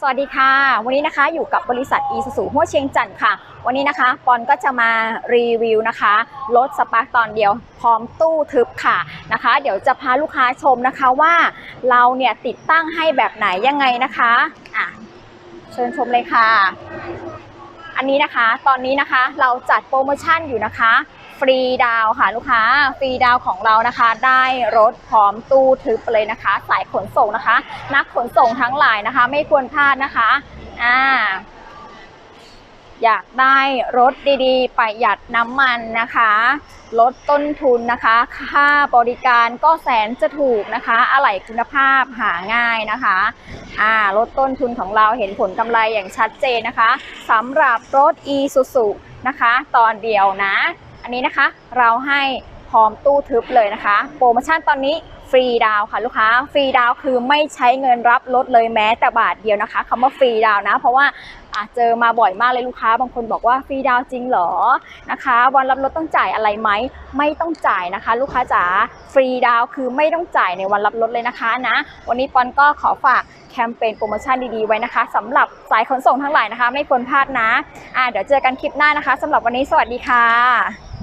สวัสดีค่ะ วันนี้นะคะอยู่กับบริษัทอีซูซูหัวเชียงจันทร์ค่ะ วันนี้นะคะปอนก็จะมารีวิวนะคะรถสปาร์ตอนเดียวพร้อมตู้ทึบค่ะนะคะ เดี๋ยวจะพาลูกค้าชมนะคะว่าเราเนี่ยติดตั้งให้แบบไหนยังไงนะคะอะเชิญชมเลยค่ะ อันนี้นะคะตอนนี้นะคะเราจัดโปรโมชั่นอยู่นะคะ ฟรีดาวค่ะลูกค้า ฟรีดาวของเรานะคะ ได้รถพร้อมตู้ทึบเลยนะคะ สายขนส่งนะคะ นักขนส่งทั้งหลายนะคะ ไม่ควรพลาดนะคะอ่าอยากได้รถดีๆ ประหยัดน้ำมันนะคะ ลดต้นทุนนะคะ ค่าบริการก็แสนจะถูกนะคะ อะไหล่คุณภาพหาง่ายนะคะอ่าลดต้นทุนของเราเห็นผลกำไรอย่างชัดเจนนะคะสำหรับรถ e s u s u นะคะ ตอนเดียวนะ อันนี้นะคะ เราให้พร้อมตู้ทึบเลยนะคะ โปรโมชั่นตอนนี้ฟรีดาวค่ะลูกค้าฟรีดาวคือไม่ใช้เงินรับรถเลยแม้แต่บาทเดียวนะคะคำว่าฟรีดาวนะ เพราะว่าอาจเจอมาบ่อยมากเลยลูกค้า บางคนบอกว่าฟรีดาวจริงเหรอนะคะ วันรับรถต้องจ่ายอะไรไหมไม่ต้องจ่ายนะคะ ลูกค้าจ๋าฟรีดาวคือไม่ต้องจ่ายในวันรับรถเลยนะคะนะ วันนี้ปอนก็ขอฝากแคมเปญโปรโมชั่นดีๆไว้นะคะสำหรับสายขนส่งทั้งหลายนะคะ ไม่ควรพลาดนะอ่าเดี๋ยวเจอกันคลิปหน้านะคะสำหรับวันนี้สวัสดีค่ะ